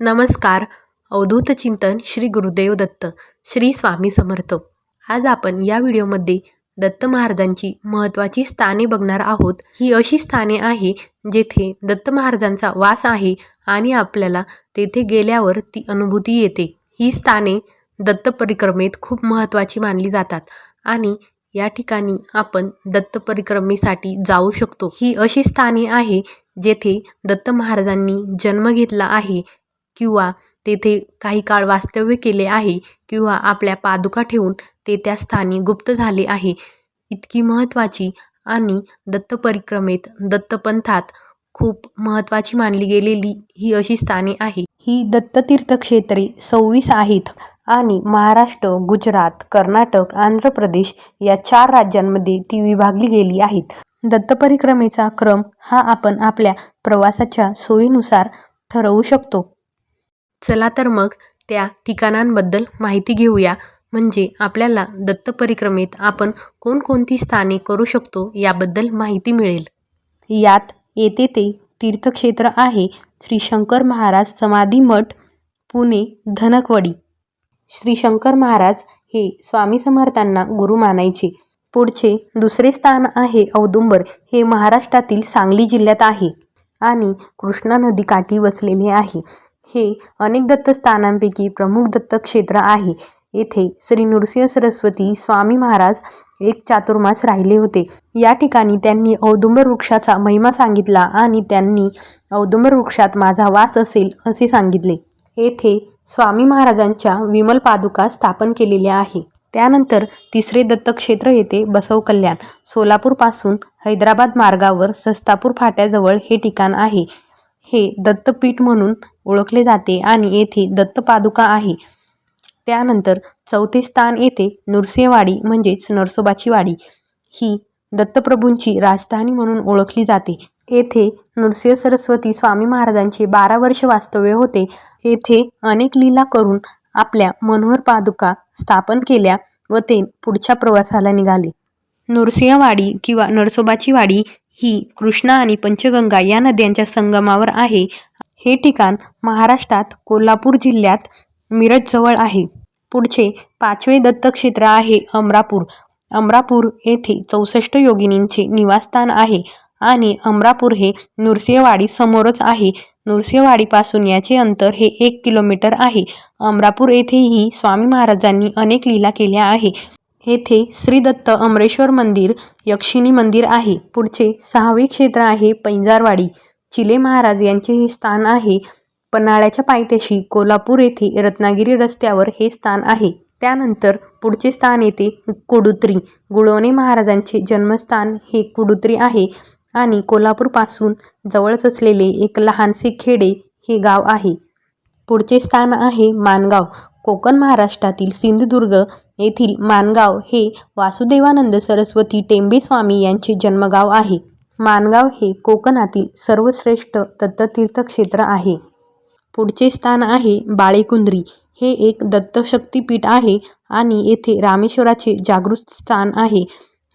नमस्कार. अवधूत चिंतन श्री गुरुदेव दत्त श्री स्वामी समर्थ. आज आपण या व्हिडिओमध्ये दत्त महाराजांची महत्त्वाची स्थाने बघणार आहोत. ही अशी स्थाने आहे जेथे दत्त महाराजांचा वास आहे आणि आपल्याला तेथे गेल्यावर ती अनुभूती येते. ही स्थाने दत्त परिक्रमेत खूप महत्त्वाची मानली जातात आणि या ठिकाणी आपण दत्त परिक्रमेसाठी जाऊ शकतो. ही अशी स्थाने आहे जेथे दत्त महाराजांनी जन्म घेतला आहे किंवा तेथे काही काळ वास्तव्य केले आहे किंवा आपल्या पादुका ठेवून ते त्या स्थानी गुप्त झाले आहे. इतकी महत्त्वाची आणि दत्त परिक्रमेत दत्तपंथात खूप महत्त्वाची मानली गेलेली ही अशी स्थाने आहे. ही दत्ततीर्थक्षेत्रे सव्वीस आहेत आणि महाराष्ट्र गुजरात कर्नाटक आंध्र प्रदेश या चार राज्यांमध्ये ती विभागली गेली आहेत. दत्त परिक्रमेचा क्रम हा आपण आपल्या प्रवासाच्या सोयीनुसार ठरवू शकतो. चला तर मग त्या ठिकाणांबद्दल माहिती घेऊया. म्हणजे आपल्याला दत्त परिक्रमेत आपण कोणकोणती स्थाने करू शकतो याबद्दल माहिती मिळेल. यात येथे ते तीर्थक्षेत्र आहे. श्री शंकर महाराज समाधी मठ पुणे धनकवडी. श्री शंकर महाराज हे स्वामी समर्थांना गुरु मानायचे. पुढचे दुसरे स्थान आहे औदुंबर. हे महाराष्ट्रातील सांगली जिल्ह्यात आहे आणि कृष्णा नदीकाठी वसलेले आहे. हे अनेक दत्तस्थानांपैकी प्रमुख दत्तक्षेत्र आहे. येथे श्री नृसिंह सरस्वती स्वामी महाराज एक चातुर्मास राहिले होते. या ठिकाणी त्यांनी औदुंबर वृक्षाचा महिमा सांगितला आणि त्यांनी औदुंबर वृक्षात माझा वास असेल असे सांगितले. येथे स्वामी महाराजांच्या विमल पादुका स्थापन केलेल्या आहे. त्यानंतर तिसरे दत्तक्षेत्र येते बसव कल्याण. सोलापूरपासून हैदराबाद मार्गावर सस्तापूर फाट्याजवळ हे ठिकाण आहे. हे दत्तपीठ म्हणून ओळखले जाते आणि येथे दत्तपादुका आहे. त्यानंतर चौथे स्थान येथे नृसिंहवाडी म्हणजेच नरसोबाची वाडी. ही दत्तप्रभूंची राजधानी म्हणून ओळखली जाते. येथे नृसिंह सरस्वती स्वामी महाराजांचे बारा वर्ष वास्तव्य होते. येथे अनेक लीला करून आपल्या मनोहर पादुका स्थापन केल्या व ते पुढच्या प्रवासाला निघाले. नृसिंहवाडी किंवा नरसोबाची वाडी ही कृष्णा आणि पंचगंगा या नद्यांच्या संगमावर आहे. हे ठिकाण महाराष्ट्रात कोल्हापूर जिल्ह्यात मिरजजवळ आहे. पुढचे पाचवे दत्तक्षेत्र आहे अमरापूर. अमरापूर येथे चौसष्ट योगिनींचे निवासस्थान आहे आणि अमरापूर हे नृसिंहवाडी समोरच आहे. नृसिंहवाडीपासून याचे अंतर हे एक किलोमीटर आहे. अमरापूर येथेही स्वामी महाराजांनी अनेक लीला केल्या आहे. येथे श्री दत्त अमरेश्वर मंदिर यक्षिणी मंदिर आहे. पुढचे सहावे क्षेत्र आहे पैंजारवाडी. चिले महाराज यांचे हे स्थान आहे. पन्हाळ्याच्या पायथ्याशी कोल्हापूर येथे रत्नागिरी रस्त्यावर हे स्थान आहे. त्यानंतर पुढचे स्थान येते कुडुत्री. गुळवणे महाराजांचे जन्मस्थान हे कुडुत्री आहे आणि कोल्हापूरपासून जवळच असलेले एक लहानसे खेडे हे गाव आहे. पुढचे स्थान आहे मानगाव. कोकण महाराष्ट्रातील सिंधुदुर्ग येथील मानगाव हे वासुदेवानंद सरस्वती टेंबे स्वामी यांचे जन्मगाव आहे. मानगाव हे कोकणातील सर्वश्रेष्ठ दत्ततीर्थक्षेत्र आहे. पुढचे स्थान आहे बाळेकुंद्री. हे एक दत्तशक्तीपीठ आहे आणि येथे रामेश्वराचे जागृत स्थान आहे.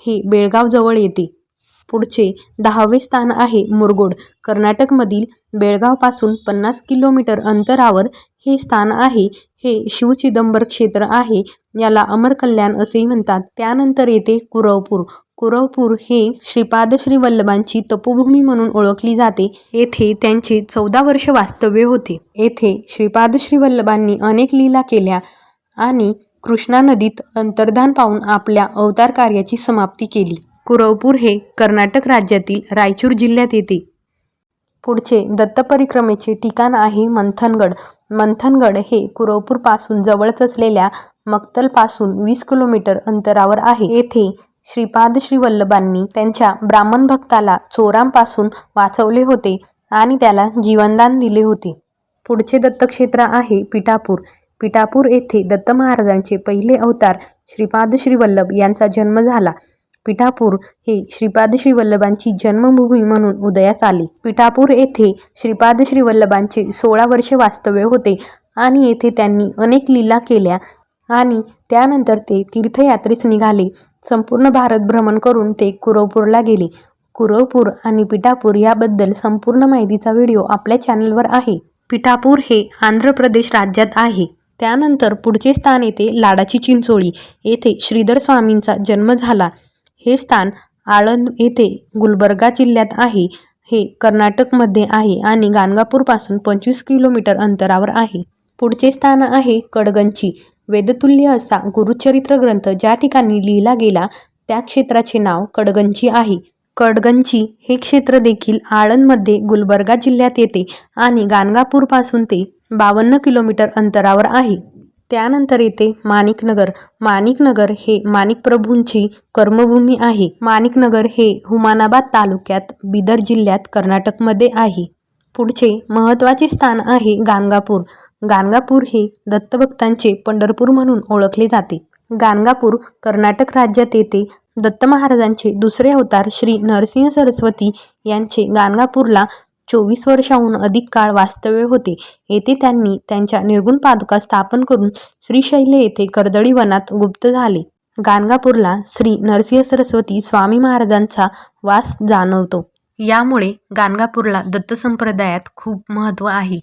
हे बेळगावजवळ येते. पुढचे दहावे स्थान आहे मुरगोड. कर्नाटकमधील बेळगावपासून पन्नास किलोमीटर अंतरावर हे स्थान आहे. हे शिवचिदंबर क्षेत्र आहे. याला अमर कल्याण असेही म्हणतात. त्यानंतर येते कुरवपूर. कुरवपूर हे श्रीपाद श्री वल्लभांची तपोभूमी म्हणून ओळखली जाते. येथे त्यांचे चौदा वर्ष वास्तव्य होते. येथे श्रीपाद श्री वल्लभांनी अनेक लीला केल्या आणि कृष्णा नदीत अंतर्धान पाहून आपल्या अवतार कार्याची समाप्ती केली. कुरवपूर हे कर्नाटक राज्यातील रायचूर जिल्ह्यात येते. पुढचे दत्तपरिक्रमेचे ठिकाण आहे मंथनगड. मंथनगड हे कुरवपूरपासून जवळच असलेल्या मक्तलपासून वीस किलोमीटर अंतरावर आहे. येथे श्रीपाद श्रीवल्लभांनी त्यांच्या ब्राह्मण भक्ताला चोरांपासून वाचवले होते आणि त्याला जीवनदान दिले होते. पुढचे दत्तक्षेत्र आहे पिठापूर. पिठापूर येथे दत्त महाराजांचे पहिले अवतार श्रीपाद श्रीवल्लभ यांचा जन्म झाला. पिठापूर हे श्रीपाद श्री वल्लभांची जन्मभूमी म्हणून उदयास आले. पिठापूर येथे श्रीपाद श्री वल्लभांचे सोळा वर्ष वास्तव्य होते आणि येथे त्यांनी अनेक लीला केल्या आणि त्यानंतर ते तीर्थयात्रेस निघाले. संपूर्ण भारत भ्रमण करून ते कुरवपूरला गेले. कुरवपूर आणि पिठापूर याबद्दल संपूर्ण माहितीचा व्हिडिओ आपल्या चॅनलवर आहे. पिठापूर हे आंध्र प्रदेश राज्यात आहे. त्यानंतर पुढचे स्थान येते लाडाची चिंचोळी. येथे श्रीधर स्वामींचा जन्म झाला. हे स्थान आळंद येथे गुलबर्गा जिल्ह्यात आहे. हे कर्नाटकमध्ये आहे आणि गाणगापूरपासून पंचवीस किलोमीटर अंतरावर आहे. पुढचे स्थान आहे कडगंची वेदतुल्य असा गुरुचरित्र ग्रंथ ज्या ठिकाणी लिहिला गेला त्या क्षेत्राचे नाव कडगंची आहे. कडगंची हे क्षेत्र देखील आळंदमध्ये गुलबर्गा जिल्ह्यात येते आणि गाणगापूरपासून ते बावन्न किलोमीटर अंतरावर आहे. त्यानंतर येते माणिकनगर. माणिकनगर हे माणिकप्रभूंची कर्मभूमी आहे. माणिकनगर हे हुमानाबाद तालुक्यात बिदर जिल्ह्यात कर्नाटकमध्ये आहे. पुढचे महत्त्वाचे स्थान आहे गाणगापूर. गाणगापूर हे दत्तभक्तांचे पंढरपूर म्हणून ओळखले जाते. गाणगापूर कर्नाटक राज्यात येते दत्त महाराजांचे दुसरे अवतार श्री नरसिंह सरस्वती यांचे गाणगापूरला चोवीस वर्षाहून अधिक काळ वास्तव्य होते. येथे त्यांनी त्यांच्या निर्गुण पादुका स्थापन करून श्रीशैल्य येथे कर्दळी वनात गुप्त झाले. गाणगापूरला श्री नरसिंह सरस्वती स्वामी महाराजांचा वास जाणवतो. यामुळे गाणगापूरला दत्त संप्रदायात खूप महत्त्व आहे.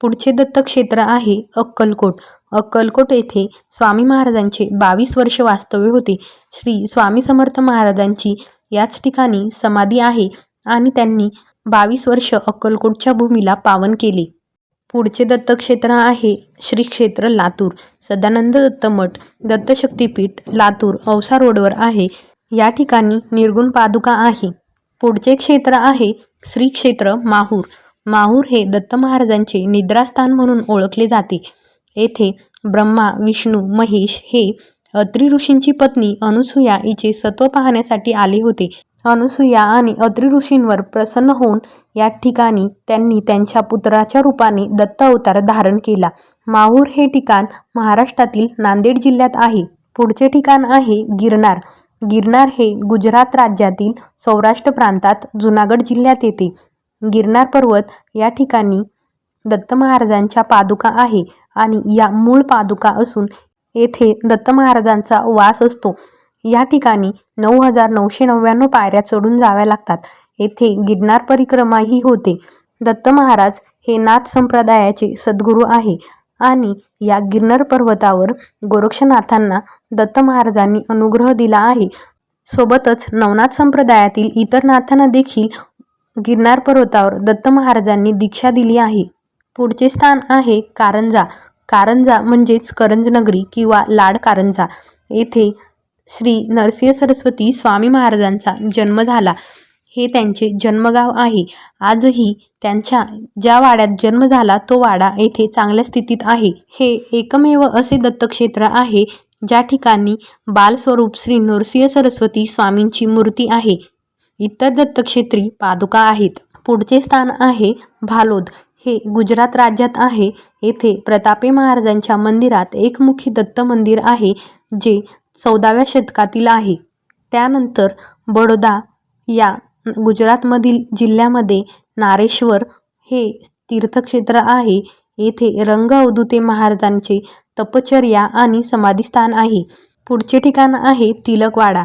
पुढचे दत्तक्षेत्र आहे अक्कलकोट. अक्कलकोट येथे स्वामी महाराजांचे बावीस वर्ष वास्तव्य होते. श्री स्वामी समर्थ महाराजांची याच ठिकाणी समाधी आहे आणि त्यांनी बावीस वर्ष अक्कलकोटच्या भूमीला पावन केले. पुढचे दत्तक्षेत्र आहे श्री क्षेत्र लातूर. सदानंद दत्त मठ दत्तशक्तीपीठ लातूर औसा रोडवर आहे. या ठिकाणी निर्गुण पादुका आहे. पुढचे क्षेत्र आहे श्री क्षेत्र माहूर. माहूर हे दत्त महाराजांचे निद्रास्थान म्हणून ओळखले जाते. येथे ब्रह्मा विष्णू महेश हे अत्रि ऋषींची पत्नी अनुसूया हिचे सत्व पाहण्यासाठी आले होते. अनुसूया आणि अत्रि ऋषींवर प्रसन्न होऊन या ठिकाणी त्यांनी त्यांच्या पुत्राच्या रूपाने दत्त अवतार धारण केला. माहूर हे ठिकाण महाराष्ट्रातील नांदेड जिल्ह्यात आहे. पुढचे ठिकाण आहे गिरनार. गिरनार हे गुजरात राज्यातील सौराष्ट्र प्रांतात जुनागड जिल्ह्यात येते. गिरनार पर्वत या ठिकाणी दत्त महाराजांच्या पादुका आहे आणि या मूळ पादुका असून येथे दत्त महाराजांचा वास असतो. या ठिकाणी नऊ हजार नऊशे नव्याण्णव पायऱ्या चढून जाव्या लागतात. येथे गिरनार परिक्रमाही होते. दत्त महाराज हे नाथ संप्रदायाचे सद्गुरू आहे आणि या गिरनार पर्वतावर गोरक्षनाथांना दत्त महाराजांनी अनुग्रह दिला आहे. सोबतच नवनाथ संप्रदायातील इतर नाथांना देखील गिरनार पर्वतावर दत्त महाराजांनी दीक्षा दिली आहे. पुढचे स्थान आहे कारंजा. कारंजा म्हणजेच करंजनगरी किंवा लाड कारंजा. येथे श्री नरसिंह सरस्वती स्वामी महाराजांचा जन्म झाला. हे त्यांचे जन्मगाव आहे. आजही त्यांच्या ज्या वाड्यात जन्म झाला तो वाडा येथे चांगल्या स्थितीत आहे. हे एकमेव असे दत्तक्षेत्र आहे ज्या ठिकाणी बालस्वरूप श्री नरसिंह सरस्वती स्वामींची मूर्ती आहे. इतर दत्तक्षेत्री पादुका आहेत. पुढचे स्थान आहे भालोद. हे गुजरात राज्यात आहे. येथे प्रतापे महाराजांच्या मंदिरात एकमुखी दत्त मंदिर आहे जे चौदाव्या शतकातील आहे. त्यानंतर बडोदा या गुजरातमधील जिल्ह्यामध्ये नारेश्वर हे तीर्थक्षेत्र आहे. येथे रंग अवधूते महाराजांचे तपचर्या आणि समाधीस्थान आहे. पुढचे ठिकाण आहे तिलकवाडा.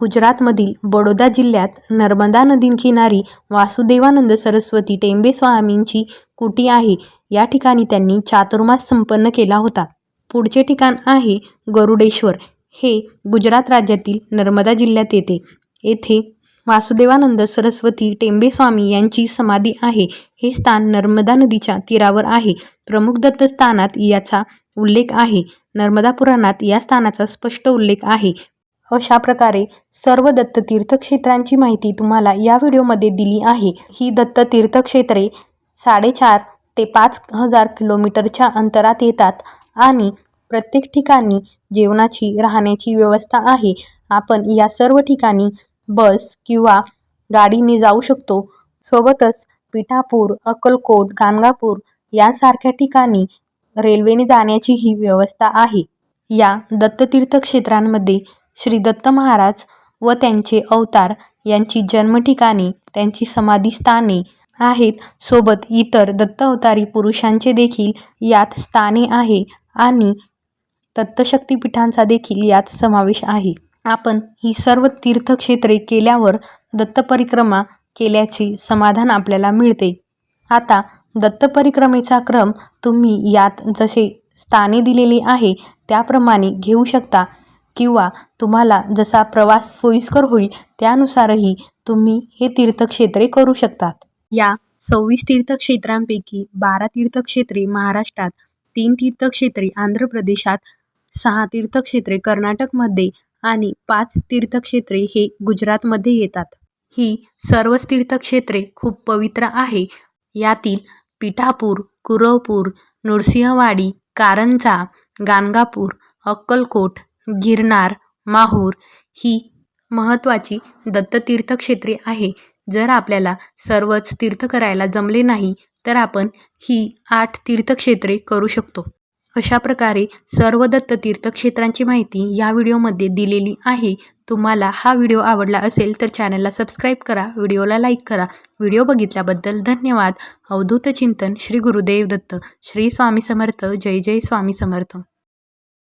गुजरातमधील बडोदा जिल्ह्यात नर्मदा नदीकिनारी वासुदेवानंद सरस्वती टेंबे स्वामींची कुटी आहे. या ठिकाणी त्यांनी चातुर्मास संपन्न केला होता. पुढचे ठिकाण आहे गरुडेश्वर. हे गुजरात राज्यातील नर्मदा जिल्ह्यात येते. येथे वासुदेवानंद सरस्वती टेंबे स्वामी यांची समाधी आहे. हे स्थान नर्मदा नदीच्या तीरावर आहे. प्रमुख दत्तस्थानात याचा उल्लेख आहे. नर्मदा पुराणात या स्थानाचा स्पष्ट उल्लेख आहे. अशा प्रकारे सर्व दत्त तीर्थक्षेत्रांची माहिती तुम्हाला या व्हिडिओमध्ये दिली आहे. ही दत्त तीर्थक्षेत्रे साडेचार ते पाच हजार किलोमीटरच्या अंतरात येतात आणि प्रत्येक ठिकाणी जेवणाची राहण्याची व्यवस्था आहे. आपण या सर्व ठिकाणी बस किंवा गाडीने जाऊ शकतो. सोबतच पिठापूर अक्कलकोट गाणगापूर यांसारख्या ठिकाणी रेल्वेने जाण्याची ही व्यवस्था आहे. या दत्ततीर्थ क्षेत्रांमध्ये श्री दत्त महाराज व त्यांचे अवतार यांची जन्मठिकाणे त्यांची समाधीस्थाने आहेत. सोबत इतर दत्त अवतारी पुरुषांचे देखील यात स्थाने आहे आणि दत्तशक्तीपीठांचा देखील यात समावेश आहे. आपण ही सर्व तीर्थक्षेत्रे केल्यावर दत्तपरिक्रमा केल्याचे समाधान आपल्याला मिळते. आता दत्त परिक्रमेचा क्रम तुम्ही यात जसे स्थाने दिलेली आहे त्याप्रमाणे घेऊ शकता किंवा तुम्हाला जसा प्रवास सोयीस्कर होईल त्यानुसारही तुम्ही हे तीर्थक्षेत्रे करू शकतात. या सव्वीस तीर्थक्षेत्रांपैकी बारा तीर्थक्षेत्रे महाराष्ट्रात तीन तीर्थक्षेत्रे आंध्र प्रदेशात सहा तीर्थक्षेत्रे कर्नाटकमध्ये आणि पाच तीर्थक्षेत्रे हे गुजरातमध्ये येतात. ही सर्वच तीर्थक्षेत्रे खूप पवित्र आहे. यातील पिठापूर कुरवपूर नृसिंहवाडी कारंजा गाणगापूर अक्कलकोट गिरनार माहूर ही महत्त्वाची दत्ततीर्थक्षेत्रे आहे. जर आपल्याला सर्वच तीर्थ करायला जमले नाही तर आपण ही आठ तीर्थक्षेत्रे करू शकतो. अशा प्रकारे सर्व दत्त तीर्थक्षेत्रांची माहिती या व्हिडिओमध्ये दिलेली आहे. तुम्हाला हा व्हिडिओ आवडला असेल तर चॅनलला सबस्क्राईब करा व्हिडिओला लाईक करा. व्हिडिओ बघितल्याबद्दल धन्यवाद. अवधूत चिंतन श्री गुरुदेव दत्त. श्री स्वामी समर्थ. जय जय स्वामी समर्थ.